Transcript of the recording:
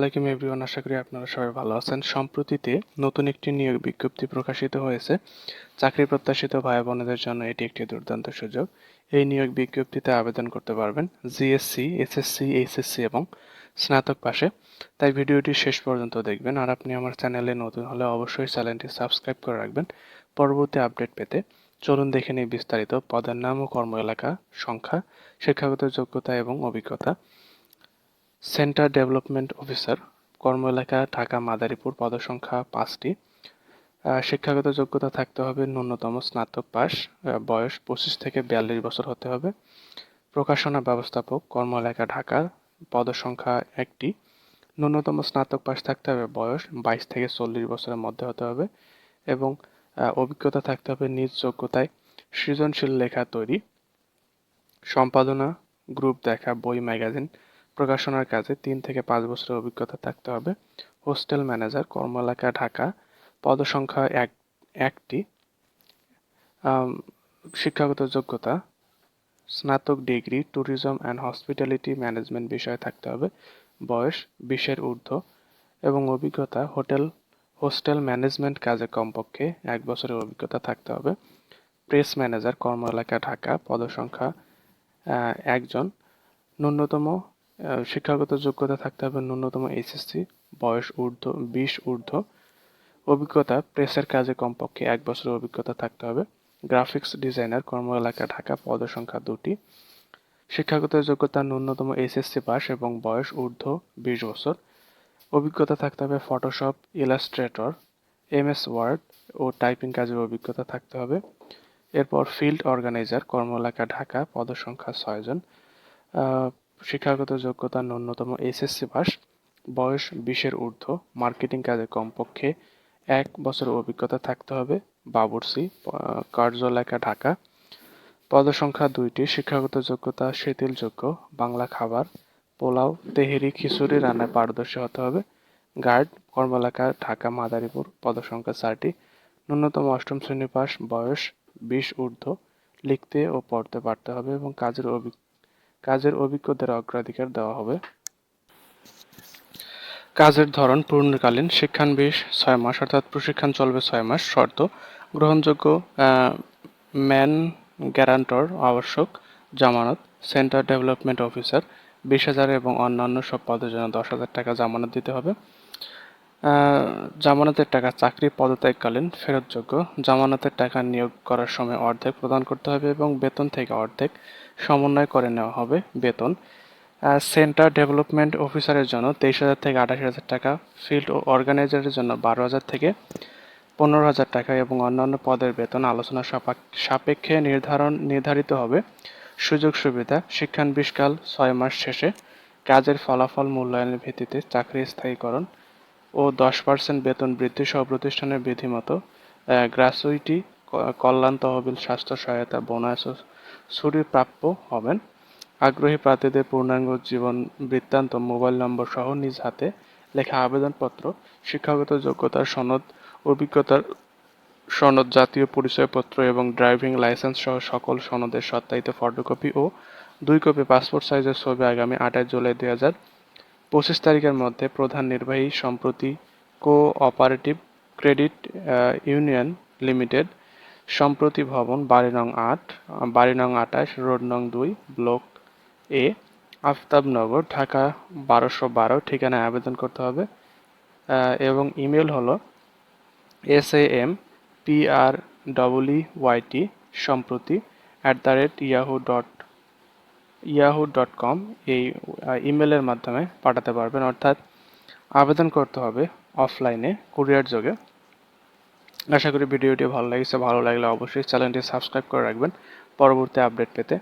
আলাইকুম এভরিওয়ান, আশা করি আপনারা সবাই ভালো আছেন। সম্প্রতিতে নতুন একটি নিয়োগ বিজ্ঞপ্তি প্রকাশিত হয়েছে। চাকরি প্রত্যাশিত ভাই বোনেদের জন্য এটি একটি দুর্দান্ত সুযোগ। এই নিয়োগ বিজ্ঞপ্তিতে আবেদন করতে পারবেন জিএসসি এসএসসি এইচএসসি এবং স্নাতক পাশে। তাই ভিডিওটি শেষ পর্যন্ত দেখবেন আর আপনি আমার চ্যানেলে নতুন হলে অবশ্যই চ্যানেলটি সাবস্ক্রাইব করে রাখবেন পরবর্তী আপডেট পেতে। চলুন দেখে নিই বিস্তারিত। পদের নাম ও কর্ম এলাকা, সংখ্যা, শিক্ষাগত যোগ্যতা এবং অভিজ্ঞতা। সেন্টার ডেভেলপমেন্ট অফিসার কর্ম এলাকা ঢাকা, মাদারীপুর, পদসংখ্যা পাঁচটি। শিক্ষাগত যোগ্যতা থাকতে হবে ন্যূনতম স্নাতক পাস বয়স পঁচিশ থেকে বিয়াল্লিশ বছর হতে হবে। প্রকাশনা ব্যবস্থাপক কর্ম এলাকা ঢাকা, পদসংখ্যা একটি। ন্যূনতম স্নাতক পাস থাকতে হবে বয়স বাইশ থেকে চল্লিশ বছরের মধ্যে হতে হবে এবং অভিজ্ঞতা থাকতে হবে নিজ যোগ্যতায়। সৃজনশীল লেখা তৈরি, সম্পাদনা, গ্রুপ দেখা, বই, ম্যাগাজিন প্রকাশনার কাজে তিন থেকে পাঁচ বছরের অভিজ্ঞতা থাকতে হবে। হোস্টেল ম্যানেজার কর্ম এলাকা ঢাকা। পদসংখ্যা এক, একটি। শিক্ষাগত যোগ্যতা। স্নাতক degree, tourism and hospitality management বিষয়ে থাকতে হবে। বয়স, বিশের ঊর্ধ্ব। এবং অভিজ্ঞতা, হোটেল, হোস্টেল ম্যানেজমেন্ট কাজে কমপক্ষে এক বছরের অভিজ্ঞতা থাকতে হবে। প্রেস ম্যানেজার কর্ম এলাকা ঢাকা। পদসংখ্যা একজন। ন্যূনতম শিক্ষাগত যোগ্যতা থাকতে হবে ন্যূনতম এইচএসসি বয়স ঊর্ধ্ব বিশ ঊর্ধ্ব। অভিজ্ঞতা প্রেসের কাজে কমপক্ষে এক বছরের অভিজ্ঞতা থাকতে হবে। গ্রাফিক্স ডিজাইনার কর্ম এলাকা ঢাকা পদসংখ্যা দুটি। শিক্ষাগত যোগ্যতা ন্যূনতম এইচএসসি পাস এবং বয়স ঊর্ধ্ব বিশ বছর। অভিজ্ঞতা থাকতে হবে ফটোশপ ইলাস্ট্রেটর এমএস ওয়ার্ড ও টাইপিং কাজের অভিজ্ঞতা থাকতে হবে। এরপর ফিল্ড অর্গানাইজার কর্ম এলাকা ঢাকা পদসংখ্যা ছয়জন। আহ, শিক্ষাগত যোগ্যতা ন্যূনতম এইচএসসি পাস বয়স বিশের ঊর্ধ্ব মার্কেটিং কাজে কমপক্ষে এক বছরের অভিজ্ঞতা থাকতে হবে বাবুর্চি আহ, কার্যলেখা ঢাকা। পদসংখ্যা দুইটি শিক্ষাগত যোগ্যতা শিথিলযোগ্য বাংলা খাবার পোলাও তেহেরি খিচুড়ি রান্নায় পারদর্শী হতে হবে। গার্ড কর্মেলাকা ঢাকা মাদারীপুর পদসংখ্যা চারটি ন্যূনতম অষ্টম শ্রেণি পাস বয়স বিশ ঊর্ধ্ব লিখতে ও পড়তে পারতে হবে এবং কাজের অভি কাজের অভিজ্ঞদের অগ্রাধিকার দেওয়া হবে। কাজের ধরন পূর্ণকালীন শিক্ষান শিক্ষানবিশ ছয় মাস, অর্থাৎ প্রশিক্ষণ চলবে ছয় মাস, শর্ত, গ্রহণযোগ্য ম্যান গ্যারান্টর আবশ্যক, জামানত, সেন্টার ডেভেলপমেন্ট অফিসার, বিশ হাজার এবং অন্যান্য সব পদের জন্য দশ হাজার টাকা জামানত দিতে হবে। জামানতের টাকা চাকরি পদত্যাগকালীন ফেরতযোগ্য। জামানতের টাকা নিয়োগ করার সময় অর্ধেক প্রদান করতে হবে এবং বেতন থেকে অর্ধেক সমন্বয় করে নেওয়া হবে বেতন। সেন্টার ডেভেলপমেন্ট অফিসারের জন্য তেইশ হাজার থেকে আঠাশ হাজার টাকা, ফিল্ড ও অর্গানাইজারের জন্য বারো হাজার থেকে পনেরো হাজার টাকা এবং অন্যান্য পদের বেতন আলোচনা সাপাক- সাপেক্ষে নির্ধারণ নির্ধারিত হবে। সুযোগ সুবিধা, শিক্ষানবিশকাল ছয় মাস শেষে কাজের ফলাফল মূল্যায়নের ভিত্তিতে চাকরি স্থায়ীকরণ ও দশ পার্সেন্ট বেতন বৃদ্ধি সহ প্রতিষ্ঠানের বিধিমতো গ্রাচুইটি কল্যাণ তহবিল স্বাস্থ্য সহায়তা বোনাস ও ছুটি প্রাপ্য হবেন। আগ্রহী প্রার্থীদের পূর্ণাঙ্গ জীবন বৃত্তান্ত মোবাইল নম্বর সহ নিজ হাতে লেখা আবেদনপত্র, শিক্ষাগত যোগ্যতার সনদ, অভিজ্ঞতার সনদ, জাতীয় পরিচয়পত্র এবং ড্রাইভিং লাইসেন্স সহ সকল সনদের সত্যায়িত ফটোকপি ও দুই কপি পাসপোর্ট সাইজের ছবি আগামী আঠাশ জুলাই দুই হাজার পঁচিশ তারিখের মধ্যে প্রধান নির্বাহী সম্প্রতি co operative credit union limited, সম্প্রতি ভবন বাড়ি নং আট বাড়ি নং আঠাশ রোড নং দুই, ব্লক এ, আফতাবনগর, ঢাকা বারোশো বারো ঠিকানায় আবেদন করতে হবে। এবং ইমেল হলো S A M P R double e Y T সম্প্রতি at the rate Yahoo dot Yahoo dot com এই ইমেলের মাধ্যমে পাঠাতে পারবেন। অর্থাৎ আবেদন করতে হবে অফলাইনে কুরিয়ার যোগে। আশা করি ভিডিওটি ভালো লাগছে। ভালো লাগলে অবশ্যই চ্যানেলটি সাবস্ক্রাইব করে রাখবেন। পরবর্তী আপডেট পেতে